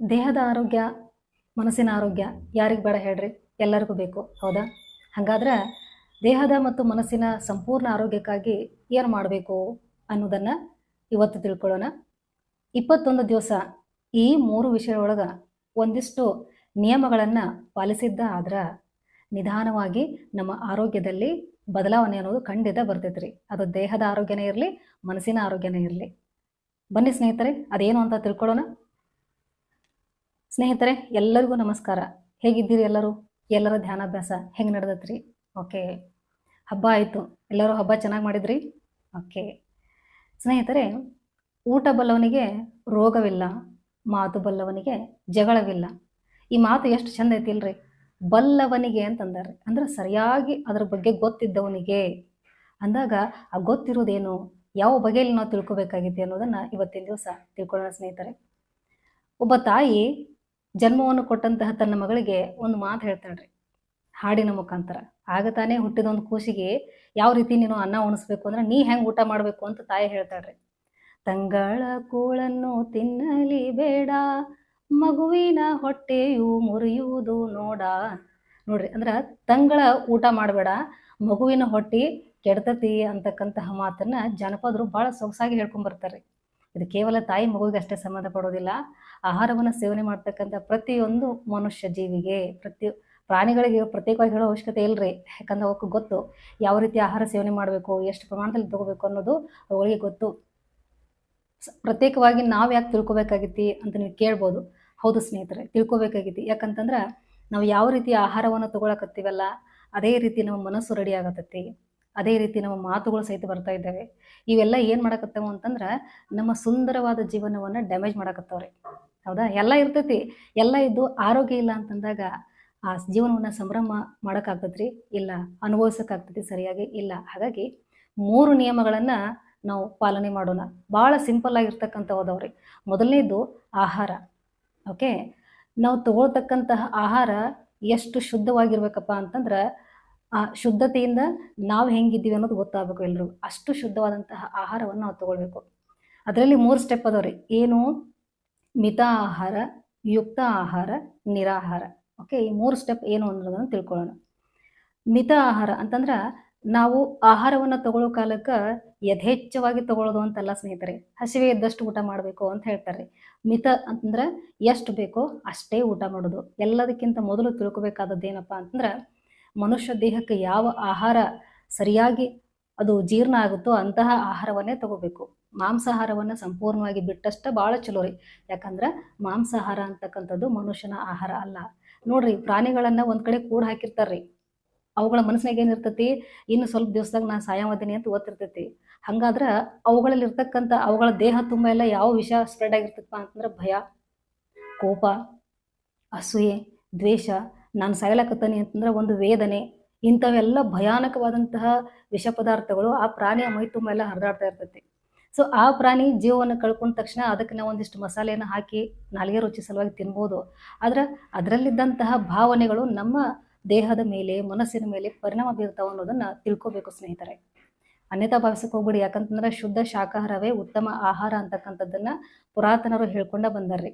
ದೇಹದ ಆರೋಗ್ಯ, ಮನಸ್ಸಿನ ಆರೋಗ್ಯ ಯಾರಿಗೆ ಬೇಡ ಹೇಳ್ರಿ? ಎಲ್ಲರಿಗೂ ಬೇಕು, ಹೌದಾ? ಹಾಗಾದ್ರೆ ದೇಹದ ಮತ್ತು ಮನಸ್ಸಿನ ಸಂಪೂರ್ಣ ಆರೋಗ್ಯಕ್ಕಾಗಿ ಏನು ಮಾಡಬೇಕು ಅನ್ನೋದನ್ನು ಇವತ್ತು ತಿಳ್ಕೊಳ್ಳೋಣ. ಇಪ್ಪತ್ತೊಂದು ದಿವಸ ಈ ಮೂರು ವಿಷಯದೊಳಗೆ ಒಂದಿಷ್ಟು ನಿಯಮಗಳನ್ನು ಪಾಲಿಸಿದ್ದ ಆದ್ರೆ ನಿಧಾನವಾಗಿ ನಮ್ಮ ಆರೋಗ್ಯದಲ್ಲಿ ಬದಲಾವಣೆ ಅನ್ನೋದು ಖಂಡಿತ ಬರ್ತೈತ್ರಿ. ಅದು ದೇಹದ ಆರೋಗ್ಯನೇ ಇರಲಿ, ಮನಸ್ಸಿನ ಆರೋಗ್ಯನೇ ಇರಲಿ. ಬನ್ನಿ ಸ್ನೇಹಿತರೆ, ಅದೇನು ಅಂತ ತಿಳ್ಕೊಳ್ಳೋಣ. ಸ್ನೇಹಿತರೆ, ಎಲ್ಲರಿಗೂ ನಮಸ್ಕಾರ. ಹೇಗಿದ್ದೀರಿ ಎಲ್ಲರೂ? ಎಲ್ಲರ ಧ್ಯಾನಾಭ್ಯಾಸ ಹೆಂಗೆ ನಡೆದತ್ರಿ? ಓಕೆ. ಹಬ್ಬ ಆಯಿತು. ಎಲ್ಲರೂ ಹಬ್ಬ ಚೆನ್ನಾಗಿ ಮಾಡಿದ್ರಿ? ಓಕೆ. ಸ್ನೇಹಿತರೆ, ಊಟ ಬಲ್ಲವನಿಗೆ ರೋಗವಿಲ್ಲ, ಮಾತು ಬಲ್ಲವನಿಗೆ ಜಗಳವಿಲ್ಲ. ಈ ಮಾತು ಎಷ್ಟು ಚಂದ ಐತಿಲ್ರಿ. ಬಲ್ಲವನಿಗೆ ಅಂತಂದಾರೆ ಅಂದ್ರೆ ಸರಿಯಾಗಿ ಅದರ ಬಗ್ಗೆ ಗೊತ್ತಿದ್ದವನಿಗೆ. ಅಂದಾಗ ಆ ಗೊತ್ತಿರೋದೇನು? ಯಾವ ಬಗೆಯಲ್ಲಿ ನಾವು ತಿಳ್ಕೊಬೇಕಾಗಿದೆ ಅನ್ನೋದನ್ನು ಇವತ್ತಿನ ದಿವಸ ತಿಳ್ಕೊಳ್ಳೋಣ ಸ್ನೇಹಿತರೆ. ಒಬ್ಬ ತಾಯಿ ಜನ್ಮವನ್ನು ಕೊಟ್ಟಂತಹ ತನ್ನ ಮಗಳಿಗೆ ಒಂದು ಮಾತು ಹೇಳ್ತಾಳ್ರಿ. ಹಾಡಿನ ಮುಖಾಂತರ. ಆಗ ತಾನೇ ಹುಟ್ಟಿದ ಒಂದು ಕೂಸಿಗೆ ಯಾವ ರೀತಿ ನೀನು ಅನ್ನ ಉಣಿಸ್ಬೇಕು ಅಂದ್ರೆ ನೀ ಹೆಂಗೆ ಊಟ ಮಾಡಬೇಕು ಅಂತ ತಾಯಿ ಹೇಳ್ತಾಳ್ರಿ. ತಂಗಳ ಕೂಳನ್ನು ತಿನ್ನಲಿ ಬೇಡ, ಮಗುವಿನ ಹೊಟ್ಟೆಯು ಮುರಿಯುವುದು ನೋಡ. ನೋಡ್ರಿ, ಅಂದ್ರೆ ತಂಗಳ ಊಟ ಮಾಡಬೇಡ, ಮಗುವಿನ ಹೊಟ್ಟಿ ಕೆಡ್ತತಿ ಅಂತಕ್ಕಂತಹ ಮಾತನ್ನ ಜನಪದರು ಬಹಳ ಸೊಗಸಾಗಿ ಹೇಳ್ಕೊಂಡ್ ಬರ್ತಾರೆ ಇದು ಕೇವಲ ತಾಯಿ ಮಗುವಿಗೆ ಅಷ್ಟೇ ಸಂಬಂಧ ಪಡೋದಿಲ್ಲ ಆಹಾರವನ್ನು ಸೇವನೆ ಮಾಡ್ತಕ್ಕಂಥ ಪ್ರತಿಯೊಂದು ಮನುಷ್ಯ ಜೀವಿಗೆ, ಪ್ರತಿ ಪ್ರಾಣಿಗಳಿಗೆ ಪ್ರತ್ಯೇಕವಾಗಿ ಹೇಳೋ ಅವಶ್ಯಕತೆ ಇಲ್ಲರಿ ಯಾಕಂದ್ರೆ ಅವಕ್ಕೆ ಗೊತ್ತು ಯಾವ ರೀತಿ ಆಹಾರ ಸೇವನೆ ಮಾಡಬೇಕು, ಎಷ್ಟು ಪ್ರಮಾಣದಲ್ಲಿ ತಗೋಬೇಕು ಅನ್ನೋದು ಅವುಗಳಿಗೆ ಗೊತ್ತು. ಪ್ರತ್ಯೇಕವಾಗಿ ನಾವು ಯಾಕೆ ತಿಳ್ಕೊಬೇಕಾಗಿತ್ತಿ ಅಂತ ನೀವು ಕೇಳ್ಬೋದು. ಹೌದು ಸ್ನೇಹಿತರೆ, ತಿಳ್ಕೊಬೇಕಾಗಿತ್ತು. ಯಾಕಂತಂದ್ರೆ ನಾವು ಯಾವ ರೀತಿ ಆಹಾರವನ್ನು ತಗೊಳಕತ್ತೀವಲ್ಲ, ಅದೇ ರೀತಿ ನಮ್ಮ ಮನಸ್ಸು ರೆಡಿ ಆಗತ್ತೈತಿ ಅದೇ ರೀತಿ ನಮ್ಮ ಮಾತುಗಳು ಸಹಿತ ಬರ್ತಾ ಇದ್ದಾವೆ. ಇವೆಲ್ಲ ಏನು ಮಾಡಕತ್ತವು ಅಂತಂದ್ರೆ ನಮ್ಮ ಸುಂದರವಾದ ಜೀವನವನ್ನು ಡ್ಯಾಮೇಜ್ ಮಾಡಕತ್ತವ್ರಿ. ಹೌದಾ? ಎಲ್ಲ ಇರ್ತೈತಿ. ಎಲ್ಲ ಇದ್ದು ಆರೋಗ್ಯ ಇಲ್ಲ ಅಂತಂದಾಗ ಆ ಜೀವನವನ್ನು ಸಂಭ್ರಮ ಮಾಡೋಕ್ಕಾಗ್ತದ್ರಿ? ಇಲ್ಲ. ಅನುಭವಿಸೋಕ್ಕಾಗ್ತೈತಿ ಸರಿಯಾಗಿ? ಇಲ್ಲ. ಹಾಗಾಗಿ ಮೂರು ನಿಯಮಗಳನ್ನು ನಾವು ಪಾಲನೆ ಮಾಡೋಣ. ಭಾಳ ಸಿಂಪಲ್ ಆಗಿರ್ತಕ್ಕಂಥವದವ್ರಿ. ಮೊದಲನೇದು ಆಹಾರ. ಓಕೆ ನಾವು ತಗೊಳ್ತಕ್ಕಂತಹ ಆಹಾರ ಎಷ್ಟು ಶುದ್ಧವಾಗಿರ್ಬೇಕಪ್ಪ ಅಂತಂದ್ರೆ ಆ ಶುದ್ಧತೆಯಿಂದ ನಾವು ಹೆಂಗಿದ್ದೀವಿ ಅನ್ನೋದು ಗೊತ್ತಾಗಬೇಕು ಎಲ್ಲರೂ ಅಷ್ಟು ಶುದ್ಧವಾದಂತಹ ಆಹಾರವನ್ನು ನಾವು ತಗೊಳ್ಬೇಕು. ಅದರಲ್ಲಿ ಮೂರು ಸ್ಟೆಪ್ ಅದಾವ್ರಿ. ಏನು? ಮಿತ ಆಹಾರ, ಯುಕ್ತ ಆಹಾರ, ನಿರಾಹಾರ. ಓಕೆ ಈ ಮೂರು ಸ್ಟೆಪ್ ಏನು ಅನ್ನೋದನ್ನು ತಿಳ್ಕೊಳ್ಳೋಣ. ಮಿತ ಆಹಾರ ಅಂತಂದ್ರೆ ನಾವು ಆಹಾರವನ್ನು ತಗೊಳ್ಳೋ ಕಾಲಕ್ಕೆ ಯಥೇಚ್ಛವಾಗಿ ತಗೊಳ್ಳೋದು ಅಂತಲ್ಲ ಸ್ನೇಹಿತರೆ. ಹಸಿವೆ ಇದ್ದಷ್ಟು ಊಟ ಮಾಡಬೇಕು ಅಂತ ಹೇಳ್ತಾರೆ ಮಿತ ಅಂತಂದ್ರೆ ಎಷ್ಟು ಬೇಕೋ ಅಷ್ಟೇ ಊಟ ಮಾಡೋದು. ಎಲ್ಲದಕ್ಕಿಂತ ಮೊದಲು ತಿಳ್ಕೊಬೇಕಾದದ್ದು ಏನಪ್ಪ ಅಂತಂದ್ರೆ ಮನುಷ್ಯ ದೇಹಕ್ಕೆ ಯಾವ ಆಹಾರ ಸರಿಯಾಗಿ ಅದು ಜೀರ್ಣ ಆಗುತ್ತೋ ಅಂತಹ ಆಹಾರವನ್ನೇ ತಗೋಬೇಕು. ಮಾಂಸಾಹಾರವನ್ನು ಸಂಪೂರ್ಣವಾಗಿ ಬಿಟ್ಟಷ್ಟ ಭಾಳ ಚಲೋ ರೀ. ಯಾಕಂದ್ರೆ ಮಾಂಸಾಹಾರ ಅಂತಕ್ಕಂಥದ್ದು ಮನುಷ್ಯನ ಆಹಾರ ಅಲ್ಲ. ನೋಡ್ರಿ, ಪ್ರಾಣಿಗಳನ್ನ ಒಂದ್ ಕಡೆ ಕೂಡ ಹಾಕಿರ್ತಾರ್ರಿ ಅವುಗಳ ಮನಸ್ಸಿನಾಗ ಏನಿರ್ತೈತಿ ಇನ್ನು ಸ್ವಲ್ಪ ದಿವಸದಾಗ ನಾನು ಸಾಯವಾದೀನಿ ಅಂತ ಓದ್ತಿರ್ತೈತಿ ಹಂಗಾದ್ರೆ ಅವುಗಳಲ್ಲಿ ಇರ್ತಕ್ಕಂಥ ಅವುಗಳ ದೇಹ ತುಂಬ ಎಲ್ಲ ಯಾವ ವಿಷ ಸ್ಪ್ರೆಡ್ ಆಗಿರ್ತಪ್ಪ ಅಂತಂದ್ರೆ ಭಯ, ಕೋಪ, ಅಸೂಯೆ, ದ್ವೇಷ ನಾನು ಸಾಯ್ಲಾಕತ್ತೀನಿ ಅಂತಂದ್ರೆ ಒಂದು ವೇದನೆ. ಇಂಥವೆಲ್ಲ ಭಯಾನಕವಾದಂತಹ ವಿಷ ಪದಾರ್ಥಗಳು ಆ ಪ್ರಾಣಿಯ ಮೈ ತುಂಬ ಎಲ್ಲ ಹರಿದಾಡ್ತಾ ಇರ್ತೈತಿ. ಸೊ ಆ ಪ್ರಾಣಿ ಜೀವವನ್ನು ಕಳ್ಕೊಂಡ ತಕ್ಷಣ ಅದಕ್ಕೆ ನಾವು ಒಂದಿಷ್ಟು ಮಸಾಲೆಯನ್ನು ಹಾಕಿ ನಾಲಿಗೆ ರುಚಿ ಸಲುವಾಗಿ ತಿನ್ಬೋದು. ಆದರೆ ಅದರಲ್ಲಿದ್ದಂತಹ ಭಾವನೆಗಳು ನಮ್ಮ ದೇಹದ ಮೇಲೆ, ಮನಸ್ಸಿನ ಮೇಲೆ ಪರಿಣಾಮ ಬೀರ್ತಾವೆ ಅನ್ನೋದನ್ನು ತಿಳ್ಕೊಬೇಕು ಸ್ನೇಹಿತರೆ. ಅನ್ಯತಾ ಭಾವಿಸಕ್ಕೆ ಹೋಗ್ಬಿಡಿ. ಯಾಕಂತಂದ್ರೆ ಶುದ್ಧ ಶಾಖಾಹಾರವೇ ಉತ್ತಮ ಆಹಾರ ಅಂತಕ್ಕಂಥದ್ದನ್ನು ಪುರಾತನರು ಹೇಳ್ಕೊಂಡ ಬಂದಾರ್ರಿ.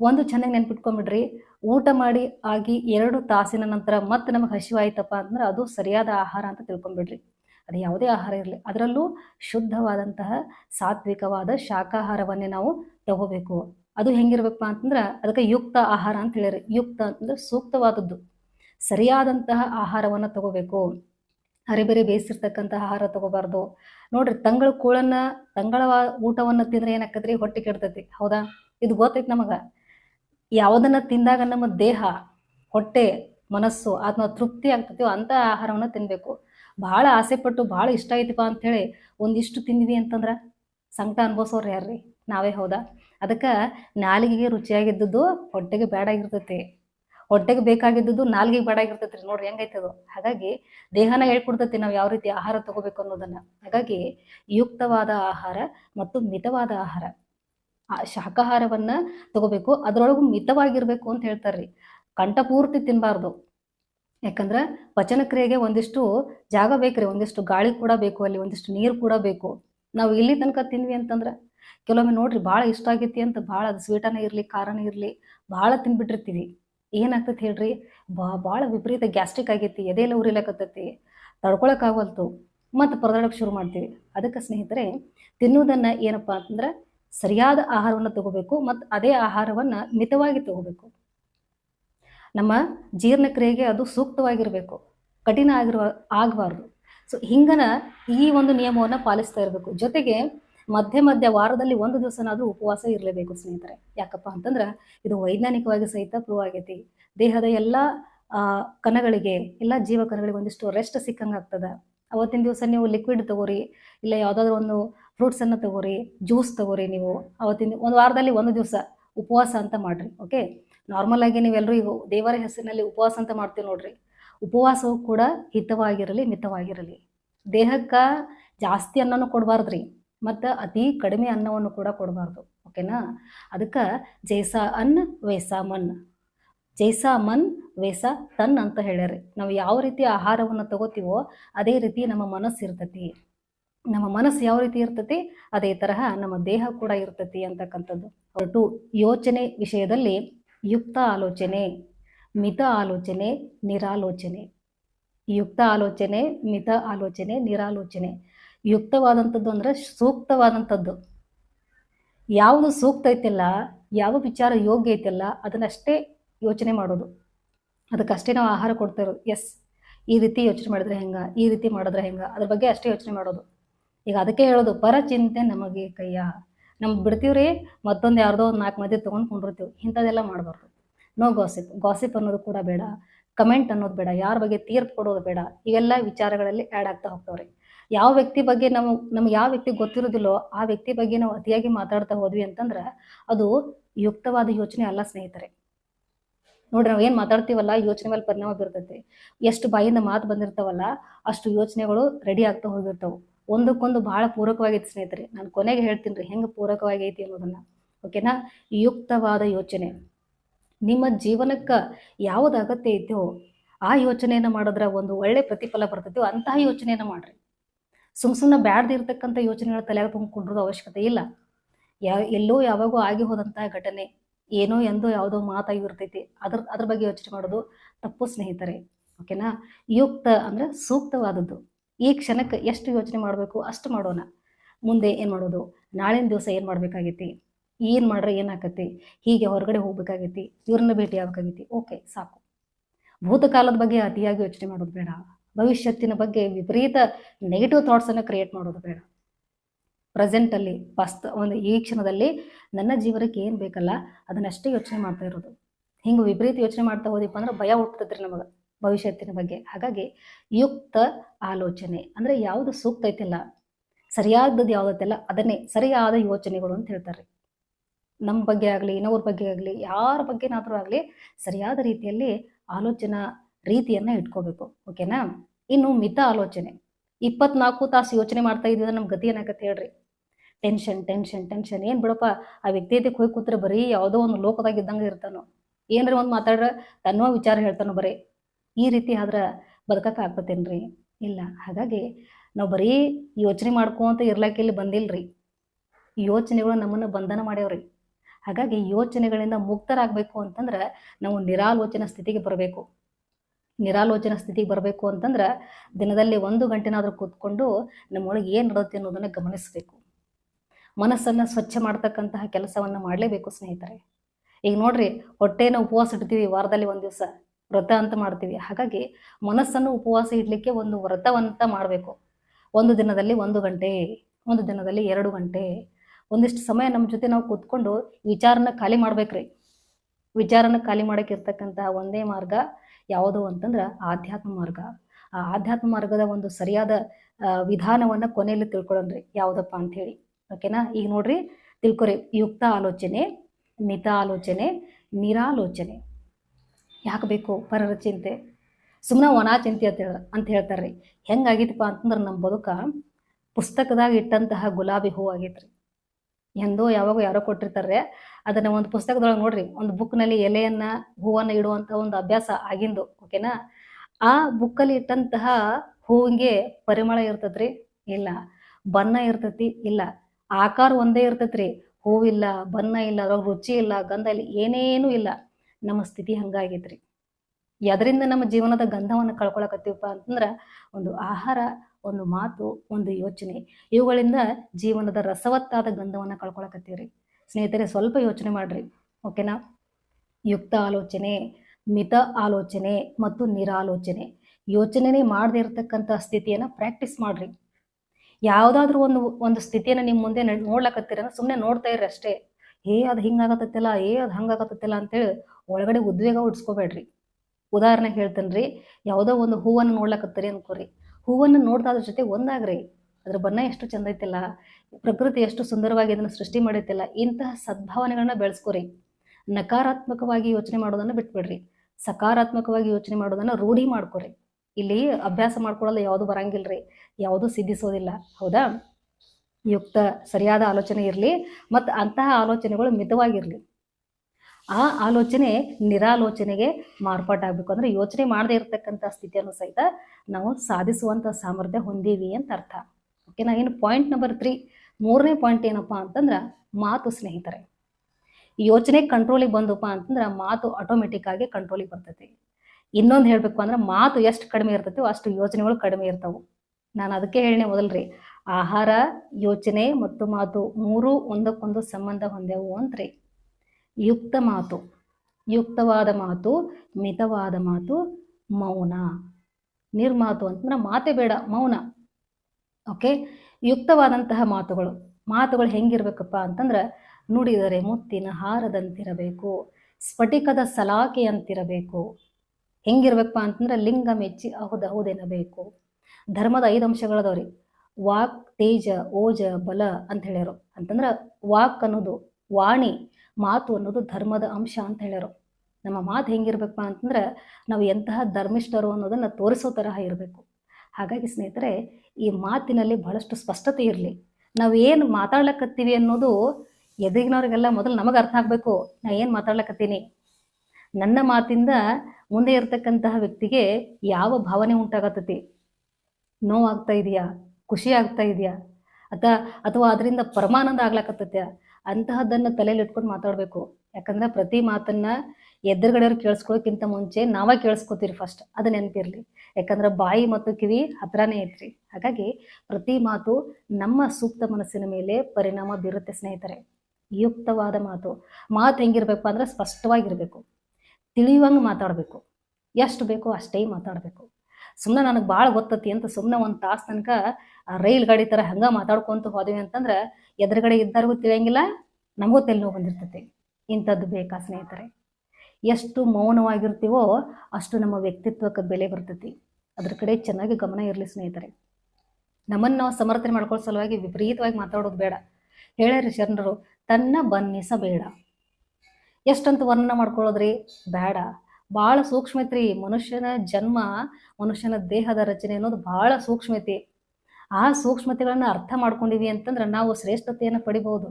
ಒಂದು ಚೆನ್ನಾಗಿ ನೆನ್ಪಿಟ್ಕೊಂಡ್ಬಿಡ್ರಿ ಊಟ ಮಾಡಿ ಆಗಿ ಎರಡು ತಾಸಿನ ನಂತರ ಮತ್ತೆ ನಮಗೆ ಹಸಿವಾಯ್ತಪ್ಪ ಅಂದ್ರೆ ಅದು ಸರಿಯಾದ ಆಹಾರ ಅಂತ ತಿಳ್ಕೊಂಬಿಡ್ರಿ. ಅದು ಯಾವುದೇ ಆಹಾರ ಇರಲಿ. ಅದರಲ್ಲೂ ಶುದ್ಧವಾದಂತಹ ಸಾತ್ವಿಕವಾದ ಶಾಖಾಹಾರವನ್ನೇ ನಾವು ತಗೋಬೇಕು. ಅದು ಹೆಂಗಿರ್ಬೇಕಪ್ಪ ಅಂತಂದ್ರೆ ಅದಕ್ಕೆ ಯುಕ್ತ ಆಹಾರ ಅಂತ ಹೇಳಿರಿ. ಯುಕ್ತ ಅಂತಂದ್ರೆ ಸೂಕ್ತವಾದದ್ದು. ಸರಿಯಾದಂತಹ ಆಹಾರವನ್ನು ತಗೋಬೇಕು. ಬೇರೆ ಬೇಯಿಸಿರ್ತಕ್ಕಂತಹ ಆಹಾರ ತಗೋಬಾರ್ದು. ನೋಡ್ರಿ ತಂಗಳ ಕೂಳನ್ನ, ತಂಗಳ ಊಟವನ್ನು ತಿಂದ್ರೆ ಏನಾಕತ್ರಿ ಹೊಟ್ಟೆ ಕೆಡ್ತೈತಿ. ಹೌದಾ? ಇದು ಗೊತ್ತೈತಿ ನಮಗ. ಯಾವುದನ್ನ ತಿಂದಾಗ ನಮ್ಮ ದೇಹ, ಹೊಟ್ಟೆ, ಮನಸ್ಸು ಅದನ್ನ ತೃಪ್ತಿ ಆಗ್ತೈತಿಯೋ ಅಂತ ಆಹಾರವನ್ನ ತಿನ್ಬೇಕು. ಬಹಳ ಆಸೆ ಪಟ್ಟು ಬಹಳ ಇಷ್ಟ ಐತಿಪ್ಪ ಹೇಳಿ ಒಂದಿಷ್ಟು ತಿಂದ್ವಿ ಅಂತಂದ್ರ ಸಂಕಟ ಅನ್ಭವಿಸೋರು ಯಾರ್ರಿ? ನಾವೇ ಹೌದಾ? ಅದಕ್ಕೆ ನಾಲಿಗೆಗೆ ರುಚಿಯಾಗಿದ್ದದ್ದು ಹೊಟ್ಟೆಗೆ ಬೇಡಾಗಿರ್ತೈತಿ ಹೊಟ್ಟೆಗೆ ಬೇಕಾಗಿದ್ದದ್ದು ನಾಲ್ಗೆಗೆ ಬೇಡಾಗಿರ್ತೈತಿ ನೋಡ್ರಿ ಹೆಂಗೈತೆ ಅದು ಹಾಗಾಗಿ ದೇಹನ ಹೇಳ್ಕೊಡ್ತೈತಿ ನಾವು ಯಾವ ರೀತಿ ಆಹಾರ ತಗೋಬೇಕು ಅನ್ನೋದನ್ನ. ಹಾಗಾಗಿ ಯುಕ್ತವಾದ ಆಹಾರ ಮತ್ತು ಮಿತವಾದ ಆಹಾರ. ಆ ಶಾಕಾಹಾರವನ್ನ ತಗೋಬೇಕು. ಅದರೊಳಗೂ ಮಿತವಾಗಿರ್ಬೇಕು ಅಂತ ಹೇಳ್ತಾರ್ರಿ. ಕಂಠಪೂರ್ತಿ ತಿನ್ನಬಾರ್ದು ಯಾಕಂದ್ರೆ ಪಚನಕ್ರಿಯೆಗೆ ಒಂದಿಷ್ಟು ಜಾಗ ಬೇಕ್ರಿ. ಒಂದಿಷ್ಟು ಗಾಳಿ ಕೂಡ ಬೇಕು ಅಲ್ಲಿ. ಒಂದಿಷ್ಟು ನೀರು ಕೂಡ ಬೇಕು. ನಾವು ಇಲ್ಲಿ ತನಕ ತಿನ್ವಿ ಅಂತಂದ್ರೆ ಕೆಲವೊಮ್ಮೆ ನೋಡ್ರಿ ಭಾಳ ಇಷ್ಟ ಆಗೈತಿ ಅಂತ ಭಾಳ ಅದು ಸ್ವೀಟನೇ ಇರಲಿ, ಖಾರನೇ ಇರಲಿ ಭಾಳ ತಿನ್ಬಿಟ್ಟಿರ್ತೀವಿ. ಏನಾಗ್ತೈತಿ ಹೇಳ್ರಿ? ಬಾ ಭಾಳ ವಿಪರೀತ ಗ್ಯಾಸ್ಟ್ರಿಕ್ ಆಗೈತಿ. ಎದೆಲ್ಲ ಉರಿಲಕತ್ತೈತಿ. ತಡ್ಕೊಳಕ್ಕಾಗವಲ್ತು ಮತ್ತು ಪರದಾಡಕ್ಕೆ ಶುರು ಮಾಡ್ತೀವಿ. ಅದಕ್ಕೆ ಸ್ನೇಹಿತರೆ ತಿನ್ನುವುದನ್ನು ಏನಪ್ಪ ಅಂತಂದ್ರೆ ಸರಿಯಾದ ಆಹಾರವನ್ನು ತಗೋಬೇಕು ಮತ್ತು ಅದೇ ಆಹಾರವನ್ನು ಮಿತವಾಗಿ ತಗೋಬೇಕು. ನಮ್ಮ ಜೀರ್ಣಕ್ರಿಯೆಗೆ ಅದು ಸೂಕ್ತವಾಗಿರಬೇಕು. ಕಠಿಣ ಆಗಿರುವ, ಆಗಬಾರ್ದು. ಸೊ ಹಿಂಗನ ಈ ಒಂದು ನಿಯಮವನ್ನು ಪಾಲಿಸ್ತಾ ಇರಬೇಕು. ಜೊತೆಗೆ ಮಧ್ಯ ಮಧ್ಯ ವಾರದಲ್ಲಿ ಒಂದು ದಿವಸನಾದರೂ ಉಪವಾಸ ಇರಲೇಬೇಕು ಸ್ನೇಹಿತರೆ. ಯಾಕಪ್ಪ ಅಂತಂದ್ರೆ ಇದು ವೈಜ್ಞಾನಿಕವಾಗಿ ಸಹಿತ ಪ್ರೂವ್ ಆಗೈತಿ. ದೇಹದ ಎಲ್ಲ ಕಣಗಳಿಗೆ, ಎಲ್ಲ ಜೀವ ಕಣಗಳಿಗೆ ಒಂದಿಷ್ಟು ರೆಸ್ಟ್ ಸಿಕ್ಕಂಗೆ ಆಗ್ತದೆ ಅವತ್ತಿನ ದಿವಸ ನೀವು ಲಿಕ್ವಿಡ್ ತಗೋರಿ, ಇಲ್ಲ ಯಾವುದಾದ್ರೂ ಒಂದು ಫ್ರೂಟ್ಸನ್ನು ತಗೋರಿ ಜ್ಯೂಸ್ ತಗೋರಿ ನೀವು. ಅವತ್ತಿನ ಒಂದು ವಾರದಲ್ಲಿ ಒಂದು ದಿವಸ ಉಪವಾಸ ಅಂತ ಮಾಡ್ರಿ ಓಕೆ ನಾರ್ಮಲಾಗಿ ನೀವೆಲ್ಲರೂ ಈಗ ದೇವರ ಹೆಸರಿನಲ್ಲಿ ಉಪವಾಸ ಅಂತ ಮಾಡ್ತೀವಿ ನೋಡ್ರಿ. ಉಪವಾಸವು ಕೂಡ ಹಿತವಾಗಿರಲಿ, ಮಿತವಾಗಿರಲಿ. ದೇಹಕ್ಕೆ ಜಾಸ್ತಿ ಅನ್ನನೂ ಕೊಡಬಾರ್ದ್ರಿ, ಮತ್ತು ಅತಿ ಕಡಿಮೆ ಅನ್ನವನ್ನು ಕೂಡ ಕೊಡಬಾರ್ದು ಓಕೆನಾ ಅದಕ್ಕೆ ಜೈಸಾ ಅನ್, ವೇಸಾ ಮನ್. ಜೈಸಾ ಮನ್, ವೇಸ ತನ್ ಅಂತ ಹೇಳ್ಯಾರಿ ನಾವು ಯಾವ ರೀತಿ ಆಹಾರವನ್ನು ತಗೋತೀವೋ, ಅದೇ ರೀತಿ ನಮ್ಮ ಮನಸ್ಸು ಇರ್ತತಿ ನಮ್ಮ ಮನಸ್ಸು ಯಾವ ರೀತಿ ಇರ್ತತಿ, ಅದೇ ತರಹ ನಮ್ಮ ದೇಹ ಕೂಡ ಇರ್ತತಿ ಅಂತಕ್ಕಂಥದ್ದು. ಹೊರಟು ಯೋಚನೆ ವಿಷಯದಲ್ಲಿ ಯುಕ್ತ ಆಲೋಚನೆ, ಮಿತ ಆಲೋಚನೆ, ನಿರಾಲೋಚನೆ. ಯುಕ್ತ ಆಲೋಚನೆ, ಮಿತ ಆಲೋಚನೆ, ನಿರಾಲೋಚನೆ. ಯುಕ್ತವಾದಂಥದ್ದು ಅಂದ್ರೆ ಸೂಕ್ತವಾದಂಥದ್ದು. ಯಾವುದು ಸೂಕ್ತ ಐತಿಲ್ಲ, ಯಾವ ವಿಚಾರ ಯೋಗ್ಯ ಐತಿಲ್ಲ, ಅದನ್ನಷ್ಟೇ ಯೋಚನೆ ಮಾಡೋದು. ಅದಕ್ಕಷ್ಟೇ ನಾವು ಆಹಾರ ಕೊಡ್ತಾ ಇರೋದು. ಎಸ್ ಈ ರೀತಿ ಯೋಚನೆ ಮಾಡಿದ್ರೆ ಹೆಂಗ, ಈ ರೀತಿ ಮಾಡಿದ್ರೆ ಹೆಂಗ, ಅದ್ರ ಬಗ್ಗೆ ಅಷ್ಟೇ ಯೋಚನೆ ಮಾಡೋದು. ಈಗ ಅದಕ್ಕೆ ಹೇಳೋದು ಪರ ಚಿಂತೆ ನಮಗೆ ಕೈಯ. ನಮ್ಗೆ ಬಿಡ್ತೀವ್ರಿ, ಮತ್ತೊಂದು ಯಾರ್ದೋ ಒಂದು ನಾಲ್ಕು ಮಂದಿ ತಗೊಂಡ್ ಕುಂಡಿರ್ತೀವಿ. ಇಂಥದ್ದೆಲ್ಲ ಮಾಡಬಾರ್ದು. ನೋ ಗಾಸಿಪ್ ಗಾಸಿಪ್ ಅನ್ನೋದು ಕೂಡ ಬೇಡ. ಕಮೆಂಟ್ ಅನ್ನೋದು ಬೇಡ. ಯಾರ ಬಗ್ಗೆ ತೀರ್ಪು ಕೊಡೋದು ಬೇಡ. ಇವೆಲ್ಲ ವಿಚಾರಗಳಲ್ಲಿ ಆ್ಯಡ್ ಆಗ್ತಾ ಹೋಗ್ತಾವ್ರಿ. ಯಾವ ವ್ಯಕ್ತಿ ಬಗ್ಗೆ ನಾವು ನಮ್ಗೆ ಯಾವ ವ್ಯಕ್ತಿ ಗೊತ್ತಿರೋದಿಲ್ಲೋ ಆ ವ್ಯಕ್ತಿ ಬಗ್ಗೆ ನಾವು ಅತಿಯಾಗಿ ಮಾತಾಡ್ತಾ ಹೋದ್ವಿ ಅಂತಂದ್ರೆ ಅದು ಯುಕ್ತವಾದ ಯೋಚನೆ ಅಲ್ಲ ಸ್ನೇಹಿತರೆ. ನೋಡ್ರಿ ನಾವು ಏನು ಮಾತಾಡ್ತೀವಲ್ಲ, ಯೋಚನೆ ಮೇಲೆ ಪರಿಣಾಮ ಬೀರ್ತೈತಿ. ಎಷ್ಟು ಬಾಯಿಂದ ಮಾತು ಬಂದಿರ್ತಾವಲ್ಲ, ಅಷ್ಟು ಯೋಚನೆಗಳು ರೆಡಿ ಆಗ್ತಾ ಹೋಗಿರ್ತಾವೆ. ಒಂದಕ್ಕೊಂದು ಬಹಳ ಪೂರಕವಾಗೈತಿ ಸ್ನೇಹಿತರೆ. ನಾನು ಕೊನೆಗೆ ಹೇಳ್ತೀನಿ ರೀ, ಹೆಂಗೆ ಪೂರಕವಾಗೈತಿ ಅನ್ನೋದನ್ನ. ಓಕೆನಾ? ಯುಕ್ತವಾದ ಯೋಚನೆ. ನಿಮ್ಮ ಜೀವನಕ್ಕೆ ಯಾವ್ದು ಅಗತ್ಯ ಇದೆಯೋ, ಆ ಯೋಚನೆಯನ್ನು ಮಾಡಿದ್ರೆ ಒಂದು ಒಳ್ಳೆ ಪ್ರತಿಫಲ ಬರ್ತೈತೋ. ಅಂತಹ ಯೋಚನೆಯನ್ನು ಮಾಡ್ರಿ. ಸುಮ್ ಸುಮ್ಮನೆ ಬ್ಯಾಡ್ದಿರ್ತಕ್ಕಂಥ ಯೋಚನೆಗಳ ತಲೆಯಾಗ ತುಂಬಿಕೊಂಡಿರೋದು ಅವಶ್ಯಕತೆ ಇಲ್ಲ. ಯಾವ ಎಲ್ಲೋ ಯಾವಾಗೋ ಆಗಿ ಹೋದಂತಹ ಘಟನೆ, ಏನೋ ಎಂದೋ ಯಾವುದೋ ಮಾತಾಗಿರ್ತೈತಿ ಅದ್ರ ಅದ್ರ ಬಗ್ಗೆ ಯೋಚನೆ ಮಾಡೋದು ತಪ್ಪು ಸ್ನೇಹಿತರೆ. ಓಕೆನಾ? ಯುಕ್ತ ಅಂದ್ರೆ ಸೂಕ್ತವಾದದ್ದು. ಈ ಕ್ಷಣಕ್ಕೆ ಎಷ್ಟು ಯೋಚನೆ ಮಾಡಬೇಕು, ಅಷ್ಟು ಮಾಡೋಣ. ಮುಂದೆ ಏನು ಮಾಡೋದು? ನಾಳಿನ ದಿವಸ ಏನು ಮಾಡಬೇಕಾಗೈತಿ? ಏನು ಮಾಡ್ರೆ ಏನಾಕತಿ ಹೀಗೆ ಹೊರಗಡೆ ಹೋಗ್ಬೇಕಾಗೈತಿ? ಇವ್ರನ್ನ ಭೇಟಿ ಆಗ್ಬೇಕಾಗೈತಿ? ಓಕೆ, ಸಾಕು. ಭೂತಕಾಲದ ಬಗ್ಗೆ ಅತಿಯಾಗಿ ಯೋಚನೆ ಮಾಡೋದು ಬೇಡ. ಭವಿಷ್ಯತ್ತಿನ ಬಗ್ಗೆ ವಿಪರೀತ ನೆಗೆಟಿವ್ ಥಾಟ್ಸನ್ನು ಕ್ರಿಯೇಟ್ ಮಾಡೋದು ಬೇಡ. ಪ್ರೆಸೆಂಟಲ್ಲಿ ಪಸ್ತ ಒಂದು ಈ ಕ್ಷಣದಲ್ಲಿ ನನ್ನ ಜೀವನಕ್ಕೆ ಏನು ಬೇಕಲ್ಲ, ಅದನ್ನಷ್ಟೇ ಯೋಚನೆ ಮಾಡ್ತಾ ಇರೋದು. ಹಿಂಗೆ ವಿಪರೀತ ಯೋಚನೆ ಮಾಡ್ತಾ ಹೋದಿಪ್ಪ ಅಂದ್ರೆ ಭಯ ಹುಟ್ಟುತ್ತೆ ನಮಗೆ. ಭವಿಷ್ಯತ್ತಿನ ಬಗ್ಗೆ. ಹಾಗಾಗಿ ಯುಕ್ತ ಆಲೋಚನೆ ಅಂದ್ರೆ ಯಾವುದು ಸೂಕ್ತ ಐತಿಲ್ಲ, ಸರಿಯಾದದ್ದು ಯಾವ್ದೈತಿಲ್ಲ, ಅದನ್ನೇ ಸರಿಯಾದ ಯೋಚನೆಗಳು ಅಂತ ಹೇಳ್ತಾರೆ. ನಮ್ಮ ಬಗ್ಗೆ ಆಗಲಿ ಇನ್ನೊಬ್ಬರ ಬಗ್ಗೆ ಆಗಲಿ, ಯಾರ ಬಗ್ಗೆನಾದರೂ ಆಗಲಿ ಸರಿಯಾದ ರೀತಿಯಲ್ಲಿ ಆಲೋಚನಾ ರೀತಿಯನ್ನ ಇಟ್ಕೋಬೇಕು. ಓಕೆನಾ? ಇನ್ನು ಮಿತ ಆಲೋಚನೆ. ಇಪ್ಪತ್ನಾಲ್ಕು ತಾಸು ಯೋಚನೆ ಮಾಡ್ತಾ ಇದ್ವಿ ನಮ್ಮ ಗತಿ ಏನಾಗತ್ತೆ ಹೇಳ್ರಿ? Tension tension tension. ಏನು ಬಿಡಪ್ಪ, ಆ ವ್ಯಕ್ತಿ ಅದಕ್ಕೆ ಹೋಗಿ ಕೂತ್ರೆ ಬರೀ ಯಾವುದೋ ಒಂದು ಲೋಕದಾಗ ಇದ್ದಂಗೆ ಇರ್ತಾನೋ. ಏನಾರ ಒಂದು ಮಾತಾಡ್ರೆ ತನ್ನೋ ವಿಚಾರ ಹೇಳ್ತಾನೋ ಬರೀ. ಈ ರೀತಿ ಆದ್ರೆ ಬದುಕಕ್ಕೆ ಆಗ್ತತೇನ್ರಿ? ಇಲ್ಲ. ಹಾಗಾಗಿ ನಾವು ಬರೀ ಯೋಚನೆ ಮಾಡ್ಕೊಂತ ಇರ್ಲಕ್ಕೆ ಇಲ್ಲಿ ಬಂದಿಲ್ರಿ. ಯೋಚನೆಗಳು ನಮ್ಮನ್ನು ಬಂಧನ ಮಾಡ್ಯಾವ್ರಿ. ಹಾಗಾಗಿ ಯೋಚನೆಗಳಿಂದ ಮುಕ್ತರಾಗಬೇಕು ಅಂತಂದ್ರೆ ನಾವು ನಿರಾಲೋಚನ ಸ್ಥಿತಿಗೆ ಬರಬೇಕು. ನಿರಾಲೋಚನಾ ಸ್ಥಿತಿಗೆ ಬರಬೇಕು ಅಂತಂದ್ರೆ ದಿನದಲ್ಲಿ ಒಂದು ಗಂಟೆನಾದರೂ ಕೂತ್ಕೊಂಡು ನಮ್ಮೊಳಗೆ ಏನು ನಡುತ್ತೆ ಅನ್ನೋದನ್ನು ಗಮನಿಸಬೇಕು. ಮನಸ್ಸನ್ನು ಸ್ವಚ್ಛ ಮಾಡ್ತಕ್ಕಂತಹ ಕೆಲಸವನ್ನು ಮಾಡಲೇಬೇಕು ಸ್ನೇಹಿತರೆ. ಈಗ ನೋಡ್ರಿ ಹೊಟ್ಟೆನ ಉಪವಾಸ ಇಡ್ತೀವಿ ವಾರದಲ್ಲಿ ಒಂದು ದಿವಸ. ವ್ರತ ಅಂತ ಮಾಡ್ತೀವಿ. ಹಾಗಾಗಿ ಮನಸ್ಸನ್ನು ಉಪವಾಸ ಇಡಲಿಕ್ಕೆ ಒಂದು ವ್ರತವಂತ ಮಾಡಬೇಕು. ಒಂದು ದಿನದಲ್ಲಿ ಒಂದು ಗಂಟೆ, ಒಂದು ದಿನದಲ್ಲಿ ಎರಡು ಗಂಟೆ, ಒಂದಿಷ್ಟು ಸಮಯ ನಮ್ಮ ಜೊತೆ ನಾವು ಕೂತ್ಕೊಂಡು ವಿಚಾರನ ಖಾಲಿ ಮಾಡ್ಬೇಕ್ರಿ. ವಿಚಾರನ ಖಾಲಿ ಮಾಡಕ್ಕೆ ಇರ್ತಕ್ಕಂತಹ ಒಂದೇ ಮಾರ್ಗ ಯಾವುದು ಅಂತಂದ್ರೆ ಆಧ್ಯಾತ್ಮ ಮಾರ್ಗ. ಆ ಆಧ್ಯಾತ್ಮ ಮಾರ್ಗದ ಒಂದು ಸರಿಯಾದ ವಿಧಾನವನ್ನ ಕೊನೆಯಲ್ಲಿ ತಿಳ್ಕೊಳ್ಳೋಣ್ರಿ. ಯಾವುದಪ್ಪ ಅಂತ ಹೇಳಿ ಓಕೆನಾ ಈಗ ನೋಡ್ರಿ, ತಿಳ್ಕೊರಿ. ಯುಕ್ತ ಆಲೋಚನೆ ಮಿತ ಆಲೋಚನೆ, ನಿರಾಲೋಚನೆ. ಯಾಕೆ ಬೇಕು ಪರರ ಚಿಂತೆ. ಸುಮ್ಮನೆ ಒಣ ಚಿಂತೆ ಅಂತ ಹೇಳ ಅಂತ ಹೇಳ್ತಾರೆ ರೀ ಹೆಂಗಾಗಿತ್ತಪ್ಪ ಅಂತಂದ್ರೆ ನಮ್ಮ ಬದುಕ ಪುಸ್ತಕದಾಗ ಇಟ್ಟಂತಹ ಗುಲಾಬಿ ಹೂ ಆಗೈತ್ರಿ. ಎಂದೋ ಯಾವಾಗೋ ಯಾರೋ ಕೊಟ್ಟಿರ್ತಾರೆ ಅದನ್ನು ಒಂದು ಪುಸ್ತಕದೊಳಗೆ ನೋಡ್ರಿ. ಒಂದು ಬುಕ್ನಲ್ಲಿ ಎಲೆಯನ್ನ, ಹೂವನ್ನು ಇಡುವಂಥ ಒಂದು ಅಭ್ಯಾಸ ಆಗಿಂದು ಓಕೆನಾ ಆ ಬುಕ್ಕಲ್ಲಿ ಇಟ್ಟಂತಹ ಹೂವಿಗೆ ಪರಿಮಳ ಇರ್ತದ್ರಿ ಇಲ್ಲ. ಬಣ್ಣ ಇರ್ತೈತಿ? ಇಲ್ಲ. ಆಕಾರ ಒಂದೇ ಇರ್ತೈತ್ರಿ. ಹೂವಿಲ್ಲ, ಬಣ್ಣ ಇಲ್ಲ ರುಚಿ ಇಲ್ಲ, ಗಂಧ ಇಲ್ಲ, ಏನೇನೂ ಇಲ್ಲ. ನಮ್ಮ ಸ್ಥಿತಿ ಹಂಗಾಗೈತ್ರಿ. ಎದರಿಂದ ನಮ್ಮ ಜೀವನದ ಗಂಧವನ್ನು ಕಳ್ಕೊಳಕತ್ತೀವಪ್ಪ ಅಂತಂದ್ರೆ ಒಂದು ಆಹಾರ, ಒಂದು ಮಾತು, ಒಂದು ಯೋಚನೆ ಇವುಗಳಿಂದ ಜೀವನದ ರಸವತ್ತಾದ ಗಂಧವನ್ನ ಕಳ್ಕೊಳಕತ್ತೀವ್ರಿ. ಸ್ನೇಹಿತರೆ, ಸ್ವಲ್ಪ ಯೋಚನೆ ಮಾಡ್ರಿ, ಓಕೆನಾ? ಯುಕ್ತ ಆಲೋಚನೆ, ಮಿತ ಆಲೋಚನೆ ಮತ್ತು ನಿರಾಲೋಚನೆ ಯೋಚನೆನೇ ಮಾಡದೇ ಇರತಕ್ಕಂಥ ಸ್ಥಿತಿಯನ್ನ ಪ್ರಾಕ್ಟೀಸ್ ಮಾಡ್ರಿ. ಯಾವುದಾದ್ರೂ ಒಂದು ಒಂದು ಸ್ಥಿತಿಯನ್ನ ನಿಮ್ಮ ಮುಂದೆ ನೋಡ್ಲಕತ್ತೀರ ಸುಮ್ಮನೆ ನೋಡ್ತಾ ಇರ್ರಿ ಅಷ್ಟೇ. ಏ, ಅದು ಹಿಂಗಾಗತ್ತಲ್ಲ ಏ, ಅದು ಹಂಗಾಗತ್ತಲ್ಲ ಅಂತೇಳಿ ಒಳಗಡೆ ಉದ್ವೇಗ ಉಡ್ಸ್ಕೋಬೇಡ್ರಿ. ಉದಾಹರಣೆ ಹೇಳ್ತೇನೆ ರೀ ಯಾವುದೋ ಒಂದು ಹೂವನ್ನು ನೋಡ್ಲಕತ್ತೀರಿ ಅನ್ಕೋರಿ. ಹೂವನ್ನು ನೋಡ್ತಾ ಅದ್ರ ಜೊತೆ ಒಂದಾಗ್ರಿ. ಅದ್ರ ಬಣ್ಣ ಎಷ್ಟು ಚಂದ ಐತಿಲ್ಲ, ಪ್ರಕೃತಿ ಎಷ್ಟು ಸುಂದರವಾಗಿ ಅದನ್ನು ಸೃಷ್ಟಿ ಮಾಡೈತಿಲ್ಲ, ಇಂತಹ ಸದ್ಭಾವನೆಗಳನ್ನ ಬೆಳೆಸ್ಕೋರಿ. ನಕಾರಾತ್ಮಕವಾಗಿ ಯೋಚನೆ ಮಾಡೋದನ್ನು ಬಿಟ್ಬಿಡ್ರಿ. ಸಕಾರಾತ್ಮಕವಾಗಿ ಯೋಚನೆ ಮಾಡೋದನ್ನ ರೂಢಿ ಮಾಡ್ಕೋರಿ. ಇಲ್ಲಿ ಅಭ್ಯಾಸ ಮಾಡ್ಕೊಳ್ಳಲು ಯಾವುದು ಬರಂಗಿಲ್ರಿ, ಯಾವುದು ಸಿದ್ಧಿಸೋದಿಲ್ಲ. ಹೌದಾ? ಯುಕ್ತ ಸರಿಯಾದ ಆಲೋಚನೆ ಇರಲಿ, ಮತ್ತು ಅಂತಹ ಆಲೋಚನೆಗಳು ಮಿತವಾಗಿರಲಿ. ಆ ಆಲೋಚನೆ ನಿರಾಲೋಚನೆಗೆ ಮಾರ್ಪಾಟಾಗಬೇಕು. ಅಂದರೆ ಯೋಚನೆ ಮಾಡದೇ ಇರತಕ್ಕಂಥ ಸ್ಥಿತಿಯನ್ನು ಸಹಿತ ನಾವು ಸಾಧಿಸುವಂಥ ಸಾಮರ್ಥ್ಯ ಹೊಂದೀವಿ ಅಂತ ಅರ್ಥ. ಓಕೆನಾ ಏನು ಪಾಯಿಂಟ್ ನಂಬರ್ ತ್ರೀ ಮೂರನೇ ಪಾಯಿಂಟ್ ಏನಪ್ಪ ಅಂತಂದ್ರೆ ಮಾತು ಸ್ನೇಹಿತರೆ. ಯೋಚನೆ ಕಂಟ್ರೋಲಿಗೆ ಬಂದಪ್ಪ ಅಂತಂದ್ರೆ ಮಾತು ಆಟೋಮೆಟಿಕ್ ಆಗಿ ಕಂಟ್ರೋಲಿಗೆ ಬರ್ತೈತಿ. ಇನ್ನೊಂದು ಹೇಳಬೇಕು ಅಂದ್ರೆ ಮಾತು ಎಷ್ಟು ಕಡಿಮೆ ಇರ್ತೈತೋ ಅಷ್ಟು ಯೋಚನೆಗಳು ಕಡಿಮೆ ಇರ್ತಾವೆ. ನಾನು ಅದಕ್ಕೆ ಹೇಳಿನೆ ಮೊದಲ್ರಿ. ಆಹಾರ, ಯೋಚನೆ ಮತ್ತು ಮಾತು ಮೂರು ಒಂದಕ್ಕೊಂದು ಸಂಬಂಧ ಹೊಂದೆವು ಅಂತ್ರಿ. ಯುಕ್ತ ಮಾತು, ಯುಕ್ತವಾದ ಮಾತು, ಮಿತವಾದ ಮಾತು, ಮೌನ. ನಿರ್ಮಾತು ಅಂತಂದ್ರೆ ಮಾತೇ ಬೇಡ, ಮೌನ. ಓಕೆ ಯುಕ್ತವಾದಂತಹ ಮಾತುಗಳು. ಮಾತುಗಳು ಹೆಂಗಿರ್ಬೇಕಪ್ಪ ಅಂತಂದ್ರೆ ನುಡಿದರೆ ಮುತ್ತಿನ ಹಾರದಂತಿರಬೇಕು, ಸ್ಫಟಿಕದ ಸಲಾಕೆಯಂತಿರಬೇಕು. ಹೆಂಗಿರ್ಬೇಕಪ್ಪ ಅಂತಂದ್ರೆ ಲಿಂಗ ಮೆಚ್ಚಿ ಅಹುದಹುದೆನಬೇಕು ಧರ್ಮದ ಐದು ಅಂಶಗಳದವ್ರಿ. ವಾಕ್, ತೇಜ, ಓಜ, ಬಲ ಅಂತ ಹೇಳ್ಯಾರು. ಅಂತಂದ್ರೆ ವಾಕ್ ಅನ್ನೋದು ವಾಣಿ, ಮಾತು ಅನ್ನೋದು ಧರ್ಮದ ಅಂಶ ಅಂತ ಹೇಳ್ಯಾರು. ನಮ್ಮ ಮಾತು ಹೆಂಗಿರ್ಬೇಕಪ್ಪ ಅಂತಂದ್ರೆ ನಾವು ಎಂತಹ ಧರ್ಮಿಷ್ಠರು ಅನ್ನೋದನ್ನು ತೋರಿಸೋ ತರಹ ಇರಬೇಕು. ಹಾಗಾಗಿ ಸ್ನೇಹಿತರೆ, ಈ ಮಾತಿನಲ್ಲಿ ಬಹಳಷ್ಟು ಸ್ಪಷ್ಟತೆ ಇರಲಿ. ನಾವು ಏನು ಮಾತಾಡ್ಲಕತ್ತೀವಿ ಅನ್ನೋದು ಎದುರಿನವ್ರಿಗೆಲ್ಲ ಮೊದಲು ನಮಗೆ ಅರ್ಥ ಆಗಬೇಕು. ನಾ ಏನು ಮಾತಾಡ್ಲಕತ್ತೀನಿ? ನನ್ನ ಮಾತಿಂದ ಮುಂದೆ ಇರ್ತಕ್ಕಂತಹ ವ್ಯಕ್ತಿಗೆ ಯಾವ ಭಾವನೆ ಉಂಟಾಗತ್ತತಿ ನೋವಾಗ್ತಾ ಇದೆಯಾ? ಖುಷಿ ಆಗ್ತಾ ಇದೆಯಾ? ಅಥವಾ ಅಥವಾ ಅದರಿಂದ ಪರಮಾನಂದ ಆಗ್ಲಕತ್ತತ್ಯ ಅಂತಹದ್ದನ್ನು ತಲೆಯಲ್ಲಿ ಇಟ್ಕೊಂಡು ಮಾತಾಡಬೇಕು. ಯಾಕಂದ್ರೆ ಪ್ರತಿ ಮಾತನ್ನ ಎದುರುಗಡೆಯವ್ರು ಕೇಳಿಸ್ಕೊಳ್ಳೋಕ್ಕಿಂತ ಮುಂಚೆ ನಾವೇ ಕೇಳಿಸ್ಕೊತೀರಿ ಫಸ್ಟ್ ಅದು ನೆನಪಿರ್ಲಿ. ಯಾಕಂದ್ರೆ ಬಾಯಿ ಮತ್ತು ಕಿವಿ ಹತ್ರನೇ ಐತ್ರಿ. ಹಾಗಾಗಿ ಪ್ರತಿ ಮಾತು ನಮ್ಮ ಸೂಕ್ತ ಮನಸ್ಸಿನ ಮೇಲೆ ಪರಿಣಾಮ ಬೀರುತ್ತೆ ಸ್ನೇಹಿತರೆ. ಯುಕ್ತವಾದ ಮಾತು. ಮಾತು ಹೆಂಗಿರ್ಬೇಕು ಅಂದ್ರೆ ಸ್ಪಷ್ಟವಾಗಿರ್ಬೇಕು. ತಿಳಿಯುವಂಗೆ ಮಾತಾಡಬೇಕು. ಎಷ್ಟು ಬೇಕೋ ಅಷ್ಟೇ ಮಾತಾಡಬೇಕು. ಸುಮ್ಮನೆ ನನಗೆ ಭಾಳ ಗೊತ್ತತಿ ಅಂತ ಸುಮ್ಮನೆ ಒಂದು ತಾಸು ತನಕ ರೈಲ್ ಗಾಡಿ ಥರ ಹಂಗೆ ಮಾತಾಡ್ಕೊಂತ ಹೋದ್ವಿ ಅಂತಂದ್ರೆ ಎದುರುಗಡೆ ಇದ್ದಾರಿಗೂ ತಿಳಿಯಂಗಿಲ್ಲ, ನಮಗೂ ತಲೆ ನೋವು ಬಂದಿರ್ತೈತಿ. ಇಂಥದ್ದು ಬೇಕಾ ಸ್ನೇಹಿತರೆ. ಎಷ್ಟು ಮೌನವಾಗಿರ್ತೀವೋ ಅಷ್ಟು ನಮ್ಮ ವ್ಯಕ್ತಿತ್ವಕ್ಕೆ ಬೆಲೆ ಬರ್ತೈತಿ. ಅದ್ರ ಕಡೆ ಚೆನ್ನಾಗಿ ಗಮನ ಇರಲಿ ಸ್ನೇಹಿತರೆ. ನಮ್ಮನ್ನು ನಾವು ಸಮರ್ಥನೆ ಮಾಡ್ಕೊಳ್ಳೋ ಸಲುವಾಗಿ ವಿಪರೀತವಾಗಿ ಮಾತಾಡೋದು ಬೇಡ. ಹೇಳ್ಯಾರಿ ಶರಣರು, ತನ್ನ ಬನ್ನಿಸಬೇಡ ಎಷ್ಟಂತ ವರ್ಣನೆ ಮಾಡ್ಕೊಳ್ಳೋದ್ರಿ? ಬೇಡ. ಭಾಳ ಸೂಕ್ಷ್ಮ ಐತ್ರಿ. ಮನುಷ್ಯನ ಜನ್ಮ, ಮನುಷ್ಯನ ದೇಹದ ರಚನೆ ಅನ್ನೋದು ಬಹಳ ಸೂಕ್ಷ್ಮ ಐತಿ. ಆ ಸೂಕ್ಷ್ಮತೆಗಳನ್ನ ಅರ್ಥ ಮಾಡ್ಕೊಂಡಿವಿ ಅಂತಂದ್ರೆ ನಾವು ಶ್ರೇಷ್ಠತೆಯನ್ನು ಪಡಿಬಹುದು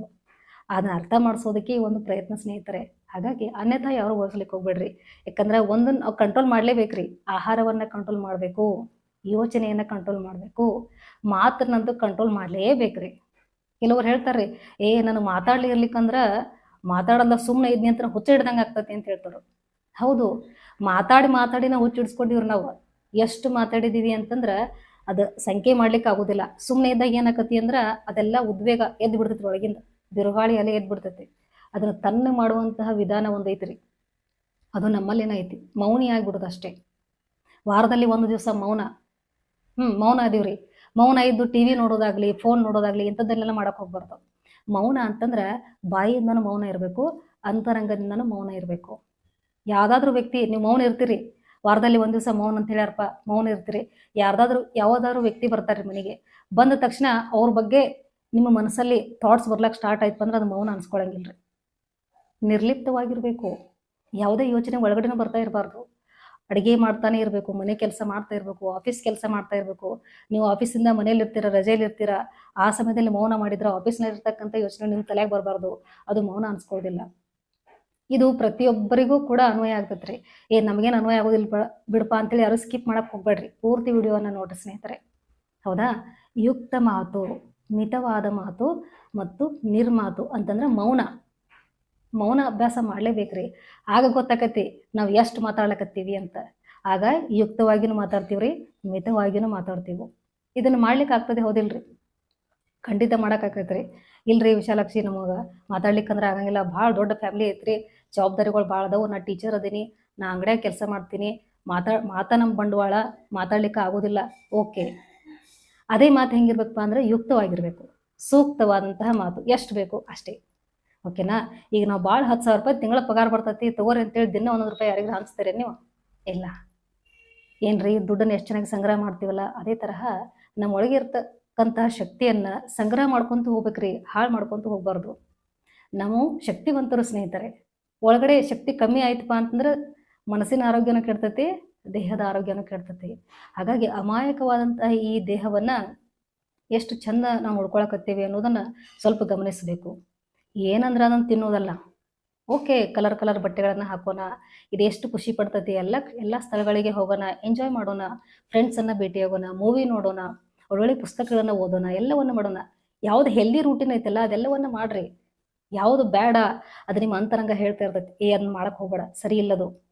ಅದನ್ನ ಅರ್ಥ ಮಾಡಿಸೋದಕ್ಕೆ ಒಂದು ಪ್ರಯತ್ನ ಸ್ನೇಹಿತರೆ. ಹಾಗಾಗಿ ಅನ್ಯಥಾ ಯಾರು ಹೋಗ್ಲಿಕ್ಕೆ ಹೋಗ್ಬೇಡ್ರಿ. ಯಾಕಂದ್ರೆ ಒಂದನ್ನು ಕಂಟ್ರೋಲ್ ಮಾಡಲೇಬೇಕ್ರಿ. ಆಹಾರವನ್ನ ಕಂಟ್ರೋಲ್ ಮಾಡಬೇಕು, ಯೋಚನೆಯನ್ನ ಕಂಟ್ರೋಲ್ ಮಾಡಬೇಕು, ಮಾತನ್ನಂತೂ ಕಂಟ್ರೋಲ್ ಮಾಡಲೇಬೇಕ್ರಿ. ಕೆಲವ್ರು ಹೇಳ್ತಾರೆ ಏ, ನಾನು ಮಾತಾಡ್ಲಿ ಇರ್ಲಿಕ್ಕಂದ್ರ ಮಾತಾಡಲ್ಲ ಸುಮ್ಮನೆ ಇದ್ನಿ ಅಂತ ಹುಚ್ಚ ಹಿಡ್ದಂಗೆ ಆಗ್ತತಿ ಅಂತ ಹೇಳ್ತಾರೆ. ಹೌದು. ಮಾತಾಡಿ ಮಾತಾಡಿ ನಾವು ಹುಚ್ಚು ಹಿಡ್ಸ್ಕೊಂಡಿವ್ರಿ ನಾವು. ಎಷ್ಟು ಮಾತಾಡಿದೀವಿ ಅಂತಂದ್ರೆ ಅದು ಸಂಖ್ಯೆ ಮಾಡ್ಲಿಕ್ಕೆ ಆಗೋದಿಲ್ಲ. ಸುಮ್ಮನೆ ಇದ್ದಾಗ ಏನಾಕತಿ ಅಂದ್ರೆ ಅದೆಲ್ಲ ಉದ್ವೇಗ ಎದ್ದು ಬಿಡ್ತೈತಿ ಒಳಗಿಂದ. ಬಿರುಗಾಳಿ ಅಲೆ ಎದ್ದು ಬಿಡ್ತೈತಿ. ಅದನ್ನ ತನ್ನ ಮಾಡುವಂತಹ ವಿಧಾನ ಒಂದು ಅದು ನಮ್ಮಲ್ಲೇನ ಐತಿ. ಮೌನಿ ಆಗ್ಬಿಡುದು ಅಷ್ಟೇ. ವಾರದಲ್ಲಿ ಒಂದು ದಿವಸ ಮೌನ. ಹ್ಞೂ ಮೌನ ಅದೀವ್ರಿ ಮೌನ ಇದ್ದು ಟಿ ವಿ ನೋಡೋದಾಗ್ಲಿ, ಫೋನ್ ನೋಡೋದಾಗ್ಲಿ ಇಂಥದ್ದನ್ನೆಲ್ಲ ಮಾಡಕ್ಕೆ ಹೋಗ್ಬಾರ್ದು. ಮೌನ ಅಂತಂದ್ರೆ ಬಾಯಿಯಿಂದನೂ ಮೌನ ಇರಬೇಕು, ಅಂತರಂಗದಿಂದನೂ ಮೌನ ಇರಬೇಕು. ಯಾವುದಾದ್ರೂ ವ್ಯಕ್ತಿ, ನೀವು ಮೌನ ಇರ್ತೀರಿ. ವಾರದಲ್ಲಿ ಒಂದು ದಿವಸ ಮೌನ ಅಂತ ಹೇಳ್ಯಾರಪ್ಪ, ಮೌನ ಇರ್ತೀರಿ. ಯಾರ್ದಾದ್ರೂ, ಯಾವುದಾದ್ರೂ ವ್ಯಕ್ತಿ ಬರ್ತಾರೆ ಮನೆಗೆ. ಬಂದ ತಕ್ಷಣ ಅವ್ರ ಬಗ್ಗೆ ನಿಮ್ಮ ಮನಸ್ಸಲ್ಲಿ ಥಾಟ್ಸ್ ಬರ್ಲಕ್ಕೆ ಸ್ಟಾರ್ಟ್ ಆಯ್ತು ಅಂದ್ರೆ ಅದು ಮೌನ ಅನ್ಸ್ಕೊಳಂಗಿಲ್ಲ ರೀ ನಿರ್ಲಿಪ್ತವಾಗಿರಬೇಕು. ಯಾವುದೇ ಯೋಚನೆ ಒಳಗಡೆನೂ ಬರ್ತಾ ಇರಬಾರ್ದು. ಅಡುಗೆ ಮಾಡ್ತಾನೆ ಇರಬೇಕು, ಮನೆ ಕೆಲಸ ಮಾಡ್ತಾ ಇರಬೇಕು ಆಫೀಸ್ ಕೆಲಸ ಮಾಡ್ತಾ ಇರಬೇಕು. ನೀವು ಆಫೀಸಿಂದ ಮನೇಲಿ ಇರ್ತೀರಾ ರಜೆಯಲ್ಲಿ ಇರ್ತೀರಾ ಆ ಸಮಯದಲ್ಲಿ ಮೌನ ಮಾಡಿದ್ರೆ ಆಫೀಸ್ನಲ್ಲಿ ಇರ್ತಕ್ಕಂಥ ಯೋಚನೆ ನಿಮ್ಮ ತಲೆಗೆ ಬರಬಾರ್ದು. ಅದು ಮೌನ ಅನ್ಸ್ಕೊಳ್ಳೋದಿಲ್ಲ ಇದು ಪ್ರತಿಯೊಬ್ಬರಿಗೂ ಕೂಡ ಅನ್ವಯ ಆಗ್ತೈತೆ ರೀ ಏ, ನಮಗೇನು ಅನ್ವಯ ಆಗೋದಿಲ್ಲ ಬಿಡಪ್ಪ ಅಂತೇಳಿ ಯಾರು ಸ್ಕಿಪ್ ಮಾಡಕ್ಕೆ ಹೋಗ್ಬೇಡ್ರಿ. ಪೂರ್ತಿ ವಿಡಿಯೋನ ನೋಡ್ರಿ ಸ್ನೇಹಿತರೆ. ಹೌದಾ? ಯುಕ್ತ ಮಾತು, ಮಿತವಾದ ಮಾತು ಮತ್ತು ನಿರ್ಮಾತು ಅಂತಂದ್ರೆ ಮೌನ. ಮೌನ ಅಭ್ಯಾಸ ಮಾಡ್ಲೇಬೇಕ್ರಿ. ಆಗ ಗೊತ್ತಾಕತಿ ನಾವು ಎಷ್ಟು ಮಾತಾಡ್ಲಕತ್ತೀವಿ ಅಂತ. ಆಗ ಯುಕ್ತವಾಗಿನೂ ಮಾತಾಡ್ತೀವ್ರಿ, ಮಿತವಾಗಿನೂ ಮಾತಾಡ್ತೀವಿ. ಇದನ್ನು ಮಾಡ್ಲಿಕ್ಕೆ ಆಗ್ತದೆ ಹೌದಿಲ್ರಿ? ಖಂಡಿತ ಮಾಡೋಕ್ಕಾಗೈತ್ರಿ ಇಲ್ರಿ ವಿಶಾಲಾಕ್ಷಿ ನಮಗೆ ಮಾತಾಡ್ಲಿಕ್ಕಂದ್ರೆ ಆಗಂಗಿಲ್ಲ. ಭಾಳ ದೊಡ್ಡ ಫ್ಯಾಮಿಲಿ ಐತ್ರಿ. ಜವಾಬ್ದಾರಿಗಳು ಭಾಳ ಅದಾವು. ನಾ ಟೀಚರ್ ಅದೀನಿ. ನಾ ಅಂಗಡ್ಯಾಗ ಕೆಲಸ ಮಾಡ್ತೀನಿ. ಮಾತಾ ಮಾತಾ ನಮ್ಮ ಬಂಡವಾಳ. ಮಾತಾಡ್ಲಿಕ್ಕೆ ಆಗೋದಿಲ್ಲ. ಓಕೆ ಅದೇ ಮಾತು ಹೆಂಗಿರ್ಬೇಕಪ್ಪ ಅಂದ್ರೆ ಯುಕ್ತವಾಗಿರಬೇಕು. ಸೂಕ್ತವಾದಂತಹ ಮಾತು. ಎಷ್ಟು ಬೇಕು ಅಷ್ಟೇ. ಓಕೆನಾ ಈಗ ನಾವು ಭಾಳ ಹತ್ತು ಸಾವಿರ ರೂಪಾಯಿ ತಿಂಗಳ ಪಗಾರ ಬರ್ತೈತಿ. ತಗೋರಿ ಅಂತೇಳಿ ದಿನ ಒಂದೊಂದು ರೂಪಾಯಿ ಯಾರಿಗೂ ಹಂಚ್ತೀರಿ ನೀವು? ಇಲ್ಲ. ಏನ್ರಿ ದುಡ್ಡನ್ನು ಎಷ್ಟು ಚೆನ್ನಾಗಿ ಸಂಗ್ರಹ ಮಾಡ್ತೀವಲ್ಲ? ಅದೇ ತರಹ ನಮ್ಮ ಒಳಗೆ ಇರ್ತಕ್ಕಂತಹ ಶಕ್ತಿಯನ್ನ ಸಂಗ್ರಹ ಮಾಡ್ಕೊಂತ ಹೋಗ್ಬೇಕ್ರಿ, ಹಾಳು ಮಾಡ್ಕೊಂತ ಹೋಗ್ಬಾರ್ದು. ನಾವು ಶಕ್ತಿವಂತರು ಸ್ನೇಹಿತರೆ. ಒಳಗಡೆ ಶಕ್ತಿ ಕಮ್ಮಿ ಆಯ್ತಪ್ಪ ಅಂತಂದ್ರೆ ಮನಸ್ಸಿನ ಆರೋಗ್ಯನೂ ಕೆಡ್ತೈತಿ, ದೇಹದ ಆರೋಗ್ಯನೂ ಕೆಡ್ತೈತಿ. ಹಾಗಾಗಿ ಅಮಾಯಕವಾದಂತಹ ಈ ದೇಹವನ್ನ ಎಷ್ಟು ಚಂದ ನಾವು ನೋಡ್ಕೊಳಕತ್ತೀವಿ ಅನ್ನೋದನ್ನ ಸ್ವಲ್ಪ ಗಮನಿಸಬೇಕು. ಏನಂದ್ರೆ ಅದನ್ನು ತಿನ್ನೋದಲ್ಲ. ಓಕೆ, ಕಲರ್ ಕಲರ್ ಬಟ್ಟೆಗಳನ್ನು ಹಾಕೋಣ ಇದು ಎಷ್ಟು ಖುಷಿ ಪಡ್ತೈತಿ, ಎಲ್ಲ ಎಲ್ಲ ಸ್ಥಳಗಳಿಗೆ ಹೋಗೋಣ, ಎಂಜಾಯ್ ಮಾಡೋಣ ಫ್ರೆಂಡ್ಸನ್ನು ಆಗೋಣ ಮೂವಿ ನೋಡೋಣ. ಒಳ್ಳೊಳ್ಳೆ ಪುಸ್ತಕಗಳನ್ನು ಓದೋಣ, ಎಲ್ಲವನ್ನ ಮಾಡೋಣ. ಯಾವ್ದು ಹೆಲ್ದಿ ರೂಟೀನ್ ಐತಲ್ಲ, ಅದೆಲ್ಲವನ್ನ ಮಾಡ್ರಿ. ಯಾವ್ದು ಬೇಡ ಅದು ನಿಮ್ಮ ಅಂತರಂಗ ಹೇಳ್ತಾ ಇರ್ತೈತಿ, ಏ, ಅದನ್ನ ಮಾಡಕ್ ಹೋಗ್ಬೇಡ, ಸರಿ ಇಲ್ಲದು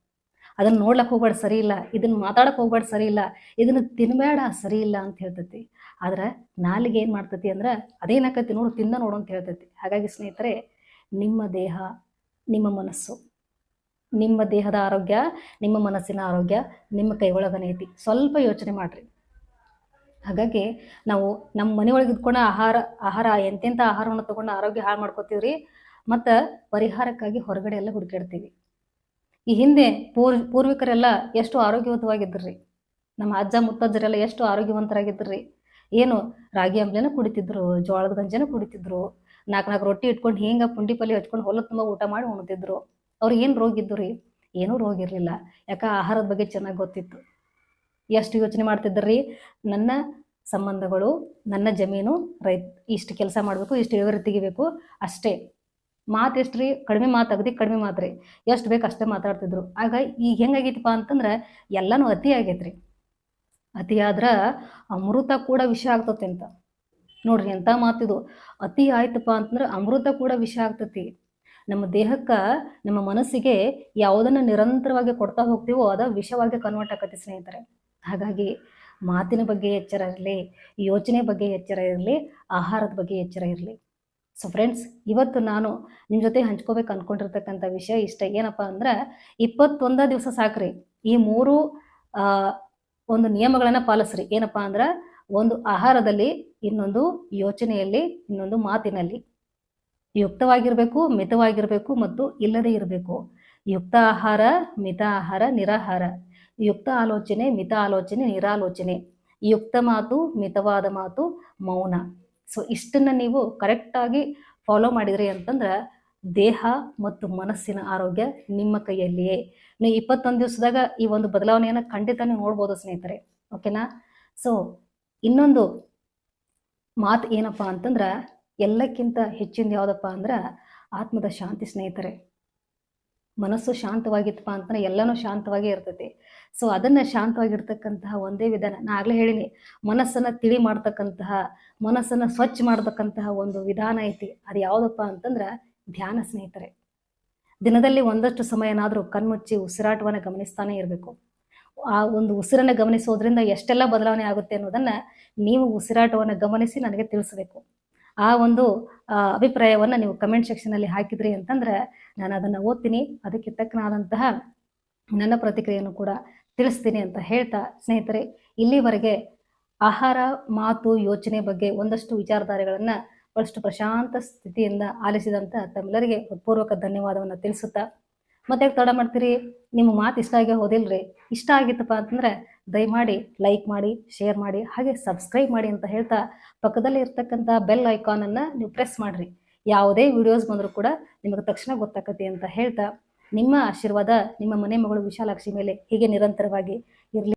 ಅದನ್ನ ನೋಡ್ಲಕ್ ಹೋಗ್ಬೇಡ, ಸರಿ ಇಲ್ಲ. ಇದನ್ನ ಮಾತಾಡಕ್ ಹೋಗ್ಬೇಡ, ಸರಿ ಇಲ್ಲ. ಇದನ್ನ ತಿನ್ಬೇಡ, ಸರಿ ಇಲ್ಲ ಅಂತ ಹೇಳ್ತೈತಿ. ಆದ್ರೆ ನಾಲಿಗೆ ಏನ್ ಮಾಡ್ತೈತಿ ಅಂದ್ರೆ ಅದೇನಾಕತಿ ನೋಡು, ತಿಂದ ನೋಡು ಅಂತ ಹೇಳ್ತೈತಿ. ಹಾಗಾಗಿ ಸ್ನೇಹಿತರೆ, ನಿಮ್ಮ ದೇಹ, ನಿಮ್ಮ ಮನಸ್ಸು. ನಿಮ್ಮ ದೇಹದ ಆರೋಗ್ಯ, ನಿಮ್ಮ ಮನಸ್ಸಿನ ಆರೋಗ್ಯ, ನಿಮ್ಮ ಕೈಯೊಳಗನೆ ಐತಿ. ಸ್ವಲ್ಪ ಯೋಚನೆ ಮಾಡ್ರಿ. ಹಾಗಾಗಿ ನಾವು ನಮ್ಮ ಮನೆಯೊಳಗೆ ಇದ್ಕೊಂಡು ಆಹಾರ ಆಹಾರ, ಎಂತೆಂಥ ಆಹಾರವನ್ನು ತಗೊಂಡು ಆರೋಗ್ಯ ಹಾಳು ಮಾಡ್ಕೋತೀವ್ರಿ? ಮತ್ತು ಪರಿಹಾರಕ್ಕಾಗಿ ಹೊರಗಡೆ ಎಲ್ಲ ಹುಡುಕಾಡ್ತೀವಿ ಈ ಹಿಂದೆ ಪೂರ್, ಪೂರ್ವಿಕರೆಲ್ಲ ಎಷ್ಟು ಆರೋಗ್ಯವಂತವಾಗಿದ್ರಿ ನಮ್ಮ ಅಜ್ಜ, ಮುತ್ತಜ್ಜರೆಲ್ಲ ಎಷ್ಟು ಆರೋಗ್ಯವಂತರಾಗಿದ್ರಿ ಏನು ರಾಗಿ ಅಂಬ್ಲೆನ ಕುಡಿತಿದ್ರು, ಜೋಳದ ಗಂಜನ ಕುಡಿತಿದ್ರು ನಾಲ್ಕು ನಾಲ್ಕು ರೊಟ್ಟಿ ಇಟ್ಕೊಂಡು ಹಿಂಗೆ ಪುಂಡಿ ಪಲ್ಯ ಹಚ್ಕೊಂಡು ಹೊಲ ತುಂಬ ಊಟ ಮಾಡಿ ಉಣ್ತಿದ್ರು. ಅವ್ರಿಗೆ ಏನು ರೋಗ ಇದ್ದು ರೀ ಏನೂ ರೋಗ ಇರಲಿಲ್ಲ ಯಾಕೆ? ಆಹಾರದ ಬಗ್ಗೆ ಚೆನ್ನಾಗಿ ಗೊತ್ತಿತ್ತು. ಎಷ್ಟು ಯೋಚನೆ ಮಾಡ್ತಿದ್ರಿ ನನ್ನ ಸಂಬಂಧಗಳು, ನನ್ನ ಜಮೀನು, ರೈತ, ಇಷ್ಟು ಕೆಲಸ ಮಾಡಬೇಕು, ಇಷ್ಟು ಇಳುವರಿ ತೆಗಿಬೇಕು, ಅಷ್ಟೇ. ಮಾತು ಎಷ್ಟು ರೀ? ಕಡಿಮೆ ಮಾತು ಅಗದಿ ಕಡಿಮೆ ಮಾತು ರೀ. ಎಷ್ಟು ಬೇಕು ಅಷ್ಟೇ ಮಾತಾಡ್ತಿದ್ರು. ಆಗ ಈಗ ಹೆಂಗಾಗಿತ್ತಪ್ಪ ಅಂತಂದ್ರೆ, ಎಲ್ಲನೂ ಅತಿ ಆಗೈತ್ರಿ. ಅತಿ ಆದ್ರ ಅಮೃತ ಕೂಡ ವಿಷ ಆಗ್ತತಿ ಅಂತ. ನೋಡ್ರಿ ಎಂಥ ಮಾತಿದು ಅತಿ ಆಯ್ತಪ್ಪ ಅಂತಂದ್ರೆ ಅಮೃತ ಕೂಡ ವಿಷ ಆಗ್ತತಿ. ನಮ್ಮ ದೇಹಕ್ಕೆ, ನಮ್ಮ ಮನಸ್ಸಿಗೆ ಯಾವುದನ್ನ ನಿರಂತರವಾಗಿ ಕೊಡ್ತಾ ಹೋಗ್ತೀವೋ, ಅದ ವಿಷವಾಗಿ ಕನ್ವರ್ಟ್ ಆಕತಿ ಸ್ನೇಹಿತರೆ. ಹಾಗಾಗಿ ಮಾತಿನ ಬಗ್ಗೆ ಎಚ್ಚರ ಇರಲಿ, ಯೋಚನೆ ಬಗ್ಗೆ ಎಚ್ಚರ ಇರಲಿ, ಆಹಾರದ ಬಗ್ಗೆ ಎಚ್ಚರ ಇರಲಿ. ಸೊ ಫ್ರೆಂಡ್ಸ್ ಇವತ್ತು ನಾನು ನಿಮ್ಮ ಜೊತೆ ಹಂಚ್ಕೋಬೇಕು ಅನ್ಕೊಂಡಿರ್ತಕ್ಕಂಥ ವಿಷಯ ಇಷ್ಟ. ಏನಪ್ಪ ಅಂದ್ರೆ ಇಪ್ಪತ್ತೊಂದ ದಿವಸ ಸಾಕ್ರಿ. ಈ ಮೂರು ಒಂದು ನಿಯಮಗಳನ್ನು ಪಾಲಿಸ್ರಿ. ಏನಪ್ಪ ಅಂದ್ರೆ ಒಂದು ಆಹಾರದಲ್ಲಿ, ಇನ್ನೊಂದು ಯೋಚನೆಯಲ್ಲಿ, ಇನ್ನೊಂದು ಮಾತಿನಲ್ಲಿ. ಯುಕ್ತವಾಗಿರಬೇಕು, ಮಿತವಾಗಿರಬೇಕು ಮತ್ತು ಇಲ್ಲದೆ ಇರಬೇಕು. ಯುಕ್ತ ಆಹಾರ, ಮಿತ ಆಹಾರ, ನಿರಾಹಾರ. ಯುಕ್ತ ಆಲೋಚನೆ, ಮಿತ ಆಲೋಚನೆ, ನಿರಾಲೋಚನೆ. ಯುಕ್ತ ಮಾತು, ಮಿತವಾದ ಮಾತು, ಮೌನ. ಸೊ ಇಷ್ಟನ್ನ ನೀವು ಕರೆಕ್ಟಾಗಿ ಫಾಲೋ ಮಾಡಿದ್ರಿ ಅಂತಂದ್ರೆ ದೇಹ ಮತ್ತು ಮನಸ್ಸಿನ ಆರೋಗ್ಯ ನಿಮ್ಮ ಕೈಯಲ್ಲಿಯೇ. ನೀವು ಇಪ್ಪತ್ತೊಂದು ದಿವಸದಾಗ ಈ ಒಂದು ಬದಲಾವಣೆಯನ್ನು ಖಂಡಿತ ನೀವು ನೋಡ್ಬೋದು ಸ್ನೇಹಿತರೆ. ಓಕೆನಾ ಸೊ ಇನ್ನೊಂದು ಮಾತು ಏನಪ್ಪ ಅಂತಂದ್ರೆ ಎಲ್ಲಕ್ಕಿಂತ ಹೆಚ್ಚಿಂದ ಯಾವುದಪ್ಪ ಅಂದ್ರೆ ಆತ್ಮದ ಶಾಂತಿ ಸ್ನೇಹಿತರೆ. ಮನಸ್ಸು ಶಾಂತವಾಗಿತ್ತಪ್ಪ ಅಂತಂದ್ರೆ ಎಲ್ಲನೂ ಶಾಂತವಾಗೇ ಇರ್ತೈತಿ. ಸೊ ಅದನ್ನ ಶಾಂತವಾಗಿರ್ತಕ್ಕಂತಹ ಒಂದೇ ವಿಧಾನ. ನಾ ಆಗ್ಲೇ ಹೇಳಿನಿ, ಮನಸ್ಸನ್ನ ತಿಳಿ ಮಾಡ್ತಕ್ಕಂತಹ, ಮನಸ್ಸನ್ನ ಸ್ವಚ್ಛ ಮಾಡ್ತಕ್ಕಂತಹ ಒಂದು ವಿಧಾನ ಐತಿ. ಅದು ಯಾವುದಪ್ಪ ಅಂತಂದ್ರೆ ಧ್ಯಾನ ಸ್ನೇಹಿತರೆ. ದಿನದಲ್ಲಿ ಒಂದಷ್ಟು ಸಮಯನಾದರೂ ಕಣ್ಮುಚ್ಚಿ ಉಸಿರಾಟವನ್ನ ಗಮನಿಸ್ತಾನೆ ಇರಬೇಕು. ಆ ಒಂದು ಉಸಿರನ್ನ ಗಮನಿಸೋದ್ರಿಂದ ಎಷ್ಟೆಲ್ಲ ಬದಲಾವಣೆ ಆಗುತ್ತೆ ಅನ್ನೋದನ್ನ ನೀವು ಉಸಿರಾಟವನ್ನು ಗಮನಿಸಿ ನನಗೆ ತಿಳಿಸ್ಬೇಕು. ಆ ಒಂದು ಅಭಿಪ್ರಾಯವನ್ನ ನೀವು ಕಮೆಂಟ್ ಸೆಕ್ಷನಲ್ಲಿ ಹಾಕಿದ್ರಿ ಅಂತಂದ್ರೆ ನಾನು ಅದನ್ನು ಓದ್ತೀನಿ. ಅದಕ್ಕೆ ತಕ್ಕನಾದಂತಹ ನನ್ನ ಪ್ರತಿಕ್ರಿಯೆಯನ್ನು ಕೂಡ ತಿಳಿಸ್ತೀನಿ ಅಂತ ಹೇಳ್ತಾ ಸ್ನೇಹಿತರೆ, ಇಲ್ಲಿವರೆಗೆ ಆಹಾರ ಮಾತು ಯೋಚನೆ ಬಗ್ಗೆ ಒಂದಷ್ಟು ವಿಚಾರಧಾರೆಗಳನ್ನು ಬಹಳಷ್ಟು ಪ್ರಶಾಂತ ಸ್ಥಿತಿಯಿಂದ ಆಲಿಸಿದಂಥ ತಮ್ಮೆಲ್ಲರಿಗೆ ಪೂರ್ವಕ ಧನ್ಯವಾದವನ್ನು ತಿಳಿಸುತ್ತಾ, ಮತ್ತೆ ತಡ ಮಾಡ್ತೀರಿ? ನಿಮ್ಮ ಮಾತು ಇಷ್ಟ ಆಗಿ ಹೋದಿಲ್ರಿ? ಇಷ್ಟ ಆಗಿತ್ತಪ್ಪ ಅಂತಂದ್ರೆ ದಯಮಾಡಿ ಲೈಕ್ ಮಾಡಿ, ಶೇರ್ ಮಾಡಿ, ಹಾಗೆ ಸಬ್ಸ್ಕ್ರೈಬ್ ಮಾಡಿ ಅಂತ ಹೇಳ್ತಾ ಪಕ್ಕದಲ್ಲಿ ಇರ್ತಕ್ಕಂಥ ಬೆಲ್ ಐಕಾನನ್ನು ನೀವು ಪ್ರೆಸ್ ಮಾಡಿರಿ. ಯಾವುದೇ ವಿಡಿಯೋಸ್ ಬಂದರೂ ಕೂಡ ನಿಮಗೆ ತಕ್ಷಣ ಗೊತ್ತಾಕತಿ ಅಂತ ಹೇಳ್ತಾ, ನಿಮ್ಮ ಆಶೀರ್ವಾದ ನಿಮ್ಮ ಮನೆ ಮಗಳು ವಿಶಾಲಾಕ್ಷಿ ಮೇಲೆ ಹೀಗೆ ನಿರಂತರವಾಗಿ ಇರಲಿ.